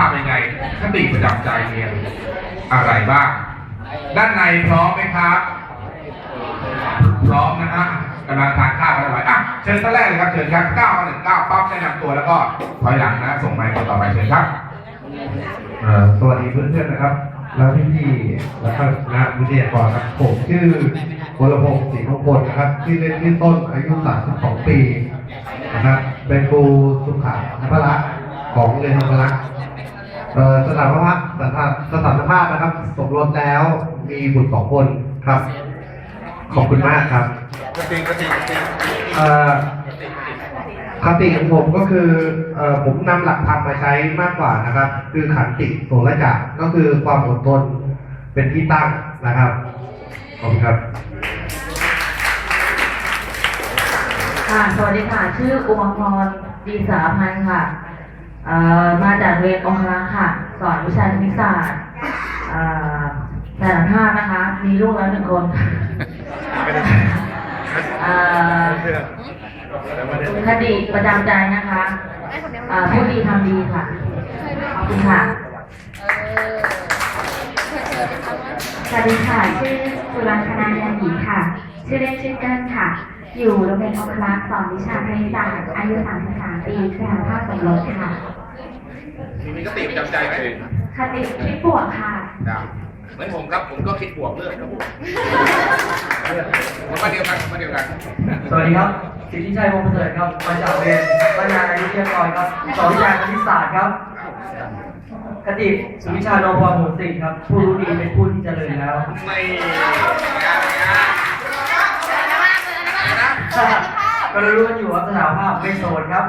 ทำยังไงคติประจำใจเรียอะไรบ้าง ด้านในพร้อมไหมครับ พร้อมนะฮะกำลังทานข้าวกันเอาไว้อะเชิญท่านแรกเลยครับเชิญครับเก้าหนึ่งเก้าปั๊บแนะนำตัวแล้วก็ถอยหลังนะส่งไมค์คนต่อไปเชิญครับเอ่อสวัสดีเพื่อนๆนะครับ แล้วพี่ๆแล้วก็คณะวิทยากรครับผมชื่อวรพงศ์ศรีมงคลนะครับชื่เล่นชื่ต้นอายุ32ปีนะครับเป็นครูสุขานพละของโรงเรียนธรรมรักษ์เอ่อ สถานภาพสถานสถานภาพนะครับ สมรสแล้วมีบุตรสองคนครับ ขอบคุณมากครับเอ่อคติของผมก็คืออผมนำหลักธรรมมาใช้มากกว่านะครับ คือขันติโสระจักก็คือความอดทนเป็นที่ตั้งนะครับขอบคุณครับค่ะสวัสดีค่ะ ชื่ออุมาพรดีสาพันธ์ค่ะ มาจากเรียนองครักษ์ค่ะ สอนวิชาคณิตศาสตร์เอ่อสารภาพนะคะ มีลูกแล้วหนึ่งคนเอ่อคติประจำใจนะคะเอ่อผู้ดีทำดีค่ะ ขอบคุณค่ะสวัสดีค่ะ ชื่อสุรังคณายันหยีค่ะ ชื่อเล่นชื่อเกิ้ลค่ะ อยู่โรงเรียนองคลักษ์สอนวิชาคณิตศาสตร์ อายุ 33 ปีสถานภาพสมรสค่ะ มีคติประจำใจไหมคติคิดบวกค่ะครับเหมือนผมครับผมก็คิดบวกเรื่องครับผมมาเดียวกันมาเดียวกัน สวัสดีครับสิทธิชัยวงศ์ประเสริฐครับมาจากโรงเรียนปัญญาอายุเทียกรครับสอนวิชาคณิตศาสตร์ครับคติสุวิชาโนพรหมุนสิงครับ ผู้รู้ดีเป็นผู้ที่เจริญแล้วไม่งานงานนะก็รู้กันอยู่ว่าสถานภาพไม่โสดครับ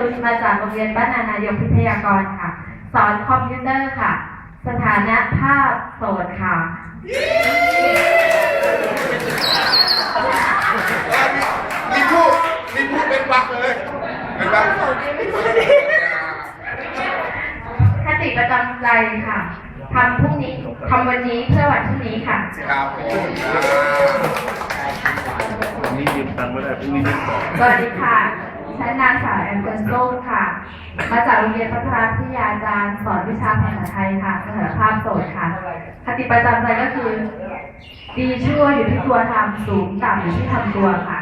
ชื่อเล่นชื่อนุชมาจากโรงเรียนบ้านนานายกพิทยากรค่ะ สอนคอมพิวเตอร์ค่ะ สถานะภาพโสดค่ะมีพูดมีพูดเป็นวักเลยเป็นวักคติประจำใจค่ะทำพรุ่งนี้ทำวันนี้เพื่อวันพรุ่งนี้ค่ะครับผมสวัสดีค่ะ ฉันนางสาวแอมเกิลส้มค่ะ มาจากโรงเรียนพัฒนาพิทยาจารย์สอนวิชาภาษาไทยค่ะสถานภาพโสดค่ะ คติประจำใจก็คือ ดีชั่วอยู่ที่ตัวทำสูงต่ำอยู่ที่ทำตัวค่ะ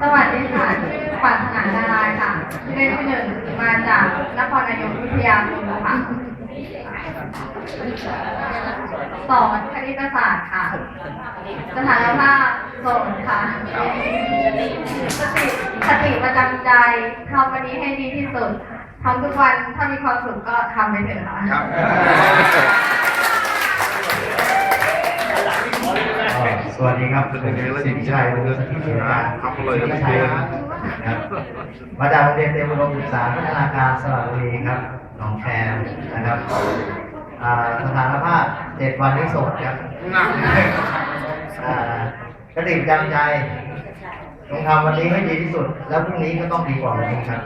สวัสดีค่ะชื่อปัถนาดารายค่ะเล่นชื่หนึ่งมาจากนครนายกวิทยาคมค่ะ สอนคณิตศาสตร์ค่ะ สถานภาพโสดค่ะ สติสติประจำใจทำวันนี้ให้ดีที่สุดทำทุกวันถ้ามีความสุขก็ทำไปเถอะค่ะครับสวัสดีครับผมสิทธิชัยวงศ์สถิตย์การครับเลยครับมาจากโรงเรียนเตรียมอุดมศึกษาพัฒนาการสระบุรีครับหนองแคนะครับอ่า สถานภาพเจ็ดวันที่โสดครับกระดิ่งจำใจต้องทำวันนี้ให้ดีที่สุด แล้วพรุ่งนี้ก็ต้องดีกว่าวันนี้ครับ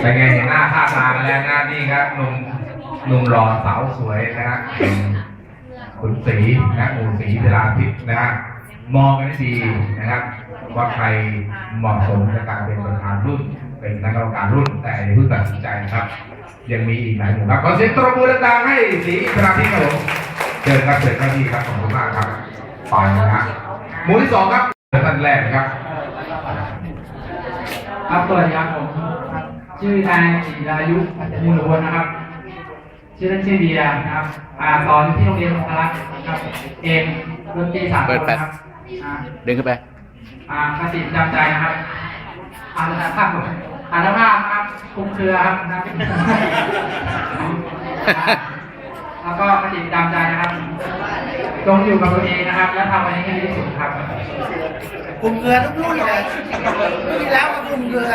เป็นไงเห็นหน้าค่าตากันแล้วหนะนี่ครับหนุ่มหนุ่มหล่อสาวสวยนะฮะขุนศรีนะหมูศรีเวลาทิพย์นะฮะมองกันให้ดีนะครับ ว่าใครเหมาะสมในการเป็นประธานรุ่น เป็นคณะกรรมการรุ่นแต่อย่าเพิ่งตัดสินใจนะครับ ยังมีอีกหลายหมู่ครับขอเสียงตบมือดังๆให้ศรีเวลาทิพย์ครับผมเชิญครับเชิญครับพี่ครับขอบคุณมากครับไปนะฮะหมู่ที่สองครับท่านแรกนะครับครับสวัสดีครับผมชื่อนายจิรายุมูลวนนะครับ ชื่อเล่นชื่อเดียนะครับอ่าสอนที่โรงเรียนองครักษ์ครับเอกดนตรีสากลนะครับอ่าเดินขึ้นไป อ่าคติประจำใจนะครับอ่านภาพ อานภาพครับคลุมเครือครับนะแล้วก็คติประจำใจนะครับจงอยู่กับตัวเองนะครับ และทำอะไรให้ดีที่สุดครับกลุ่มเกลือทุกรุ่นเลยที่แล้วก็กลุ่มเกลือ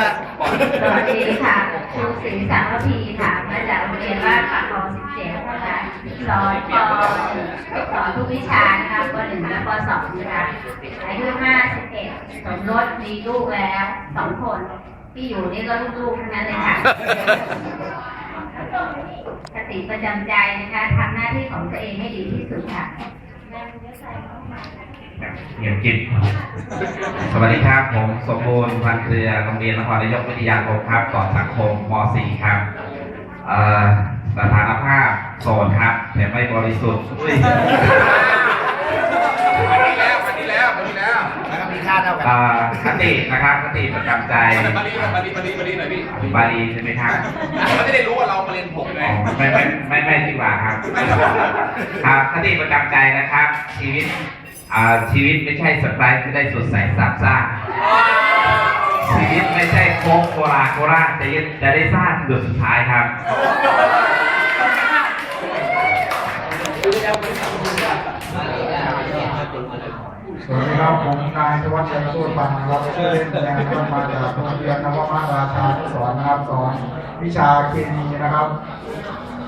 สวัสดีค่ะชูศรีสามพีค่ะมาจากโรงเรียนบ้านปากคลองสิบเจ็ดนะคะสอนปสอนทุกวิชานะคะปหนึ่งและปสองนะคะอายุห้าสิบเอ็ดสมรสมีลูกแล้วสองคน ที่อยู่นี่ก็ลูกๆทั้งนั้นเลยค่ะติประจำใจนะคะทำหน้าที่ของตัวเองให้ดีที่สุดค่ะเงียบกิบสวัสดีครับ ผมสมบูรณ์พันธุ์เรือโรงเรียนนครนายกวิทยาคมครับสอนสังคมม .4 ครับเอ่อสถานภาพโสดครับแต่ไม่บริสุทธิ์ นะครับมีค่าเท่ากันเอ่อคตินะครับคติประจำใจบาลีบาลีบาลีบาลีหน่อยพี่บาลีใช่ไหมครับเขาจะได้รู้ว่าเรามาเรียนผมไงอ๋อไม่ไม่ไม่ไม่ดีกว่าครับครับคติประจำใจนะครับ ชีวิตอ่าชีวิตไม่ใช่สไตล์ที่ได้สดใสซาบซ่าชีวิตไม่ใช่โค้งโคราโคราจะยึดจะได้สร้างจุดสุดท้ายครับ สวัสดีครับผมนายธวัชชัยสู้ปันนะครับชื่อเล่นแดงนะครับมาจากโรงเรียนนวมาราชานุสอนนะครับสอนวิชาเคมีนะครับ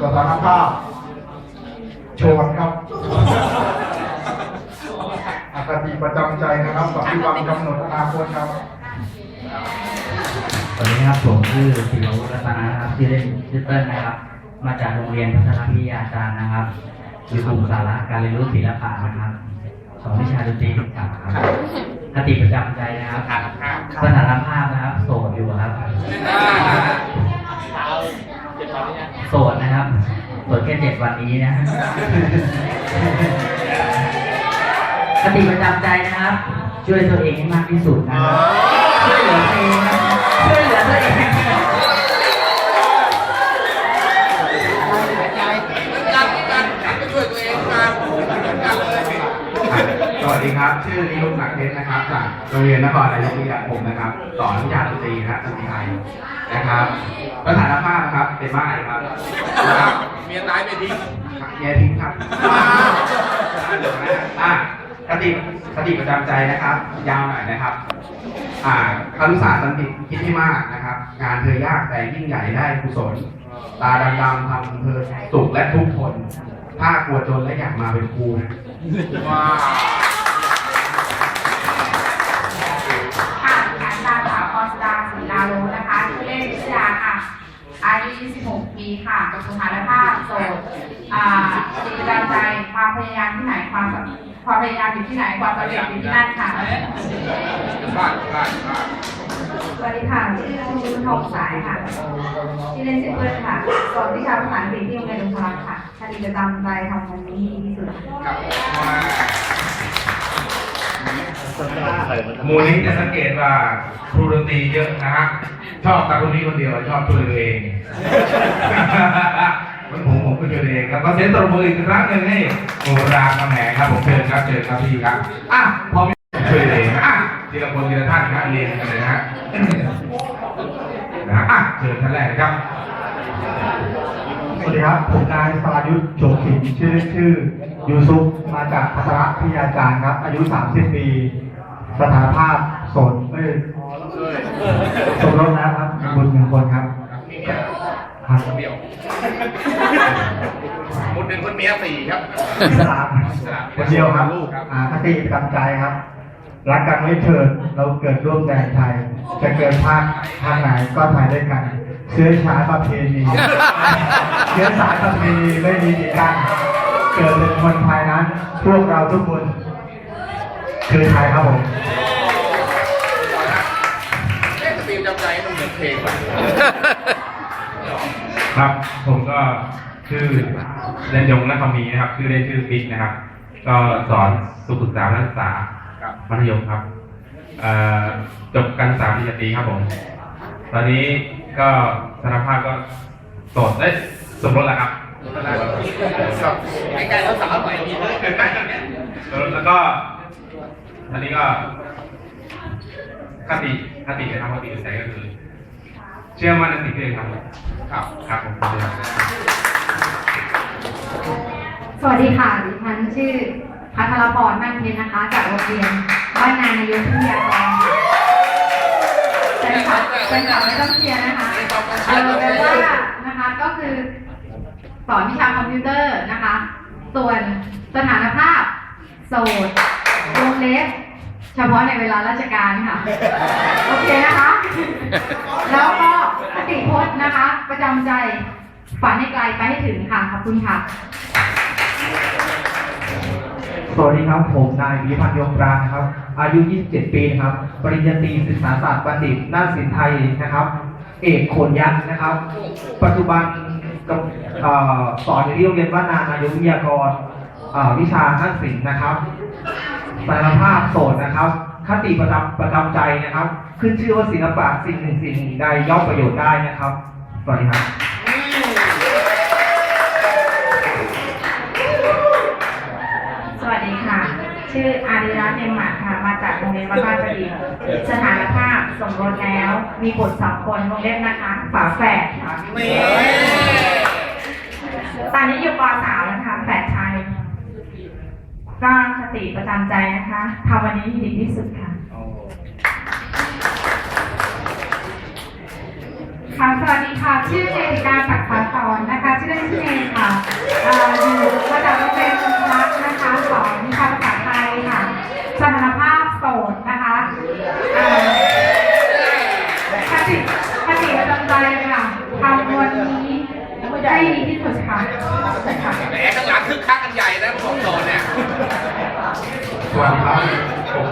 สถานภาพโชนครับอคติประจำใจนะครับปฏิบัติกำหนดอนาคตครับสวัสดีครับผมชื่อศิลวุฒิรัตนานะครับชื่อเล่นชื่อเติ้ลนะครับ มาจากโรงเรียนพัฒนาพิทยาจารย์นะครับอยู่กลุ่มสาระการเรียนรู้ศิลปะนะครับ สอนวิชาดนตรีศึกษาครับคติประจำใจนะครับสถานภาพนะครับ โสดอยู่ครับ โสดนะครับ โสดแค่เจ็ดวันนี้นะคติประจำใจนะครับ ช่วยตัวเองให้มากที่สุดนะครับ โรงเรียนนครนายกวิทยาคมนะครับ สอนวิชาดนตรีและดนตรีไทยนะครับสถานภาพนะครับเป็นบ้านครับนะครับเมียตายไม่ทิ้งแย่ทิ้งครับอะคติคติประจำใจนะครับ ยาวหน่อยนะครับอ่าคารุศาสตร์สันติคิดให้มากนะครับ งานเธอยากแต่ยิ่งใหญ่ได้กุศลตาดำๆทำเธอสุขและทุกข์ทนถ้ากลัวจนและอยากมาเป็นครูนะว้า ชื่อเล่นชื่อยาค่ะ อายุ 26 ปีค่ะกับสถานภาพโสดอ่าจิตประจำใจ ความพยายามที่ไหน ความความพยายามอยู่ที่ไหน ความสำเร็จอยู่ที่นั่นค่ะ บ้านบ้านบ้านสวัสดีค่ะ ชื่อชูทองสายค่ะ ชื่อเล่นชื่อเปิ้ลค่ะสอนวิชาภาษาอังกฤษที่โรงเรียนดงพลังค่ะคดีประจำใจทำวันนี้ดีที่สุดค่ะครั บว้าวหมูนี้จะสังเกตว่าครูดนตรีเยอะนะฮะชอบแต่คนนี้คนเดียวชอบช่วยตัวเองมันผมผมก็ช่วยตัวเองครับก็เซ็นตบมืออีกครั้งหนึ่งให้โมรามคำแหงครับผมเชิญครับเชิญครับพี่ครับอะพอมีช่วยตัวเองอะทีละคนทีละท่านนะเรียนกันเลยนะฮะนะฮะอะเชิญท่านแรกนะครับสวัสดีครับผมนายสรายุทธโฉมศิลป์ชื่อเล่นชื่อยูซุปมาจากพัฒระพิทยาจารย์ครับ อายุ 30 ปี สถานภาพโสดเอ้ยสมรสแล้วครับมีบุตรหนึ่งคนครับครับเดี่ยวมุดหนึ่งคนเมียสี่ครับอิสลามคนเดียวครับอ่าคติประจำใจครับรักกันไว้เถิดเราเกิดร่วมแดนไทย จะเกิดภาคภาคไหนก็ไทยด้วยกัน เชื้อชาติประเพณีเชื้อสายประเพณีไม่มีดีกัน เกิดเป็นคนไทยนั้น พวกเราทุกคน คือไทยครับผมเอ๊ะจะมีจำใจมันเหมือนเพลงว่ะครับผมก็ชื่อเรนยงและคำมีนะครับ ชื่อเล่นชื่อบิ๊กนะครับ ก็สอนสุขศึกษาและศึกษาครับมัธยมครับเอ่อจบการศึกษาปริญญาตรีครับผม ตอนนี้ก็สารภาพก็โสดได้ยสมรสแล้วครับครับใกล้ๆแล้วสาวหน่อยมีเลยเกินไปแล้วเนี่ยแล้วก็ อันนี้ก็คติคตินะครับคติใจก็คือ เชื่อมั่นในสิ่งที่เองทำครับครับผมสวัสดีค่ะดิฉันชื่อพัทรพรมั่นเพชรนะคะ จากโรงเรียนบ้านนายนวิทยาคมเป็นข่าวเป็นข่าไม่ต้องเชียร์นะคะเออแต่ว่านะคะก็คือสอนวิชาคอมพิวเตอร์นะคะ ส่วนสถานภาพโสด เล็บ เฉพาะในเวลาราชการค่ะ โอเคนะคะ แล้วก็คติพจน์นะคะ ประจำใจฝันให้ไกลไปให้ถึงค่ะ ขอบคุณค่ะ สวัสดีครับ ผมนายวิพันธ์ยงปราณนะครับ อายุ 27 ปีนะครับ ปริญญาตรีศึกษาศาสตร์บัณฑิตด้านศิลป์ไทยนะครับ เอกโขนยักษ์นะครับ ปัจจุบันกับสอนอยู่ที่โรงเรียนว่านานายกวิทยากรวิชาท่านศิลป์นะครับ สารภาพโสดนะครับ คติประจำประจำใจนะครับ ขึ้นชื่อว่าศิลปะสิ่งหนึ่งสิ่งหนึ่งใดย่อมประโยชน์ได้นะครับสวัสดีครับสวัสดีค่ะ ชื่ออาริรัตน์เนมหมาค่ะ มาจากโรงเรียนวัดบ้านประดิษฐ์สถานภาพสมรสแล้ว มีบุตรสองคนวงเล็บนะคะฝาแฝดค่ะตอนนี้อยู่ป .3 แล้วค่ะแฝดชาย ก็คติประจำใจนะคะทำวันนี้ให้ดีที่สุดค่ะค่ะสวัสดีค่ะ ชื่อเจติกาศัก สวัสดีครับผม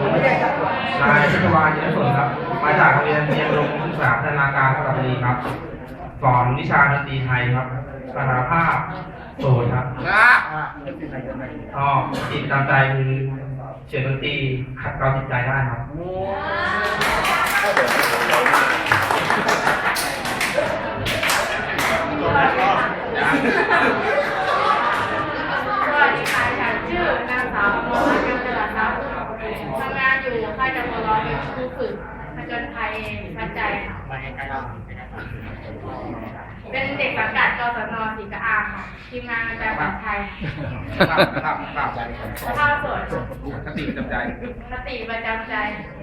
นายชัชวานเยอะสนครับ มาจากโรงเรียนเตรียมลงศึกษาพัฒนาการระดับดีครับ สอนวิชาดนตรีไทยครับสารภาพโสดครับนะก็จิตตามใจคือเสียงดนตรีขัดเกลาจิตใจได้ครับสวัสดีค่ะฉันชื่อนางสาวอมรรัตน์กำจรัตน์ทรัพย์ทำงานอยู่ค่ายจำลองเป็นครูฝึกผจญภัยชัดใจค่ะ เป็นเด็กสังกัดกศนศรีกะอาค่ะทีมงานอาจารย์ปัดไทยครับครับครับข้าวสดคติประจำใจสติประจำใจ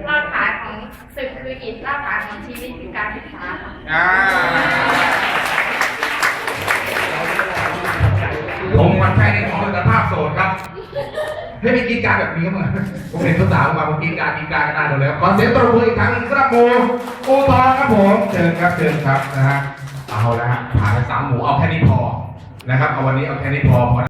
รากฐานของศึกคืออิฐรากฐานของชีวิตคือการศึกษาค่ะอ่าผมวันแรกในของสภาพโสดครับ ให้มีกิจการแบบนี้มั้งผมเห็นสาวๆมาผมกินการกินการกันได้หมดแล้วขอเสียงตบมืออีกครั้งหนึงสำหรับโมโอทองครับผมเชิญครับเชิญครับนะฮะเอาละฮะผ่านไปสามหมูเอาแค่นี้พอนะครับเอาวันนี้เอาแค่นี้พอพอ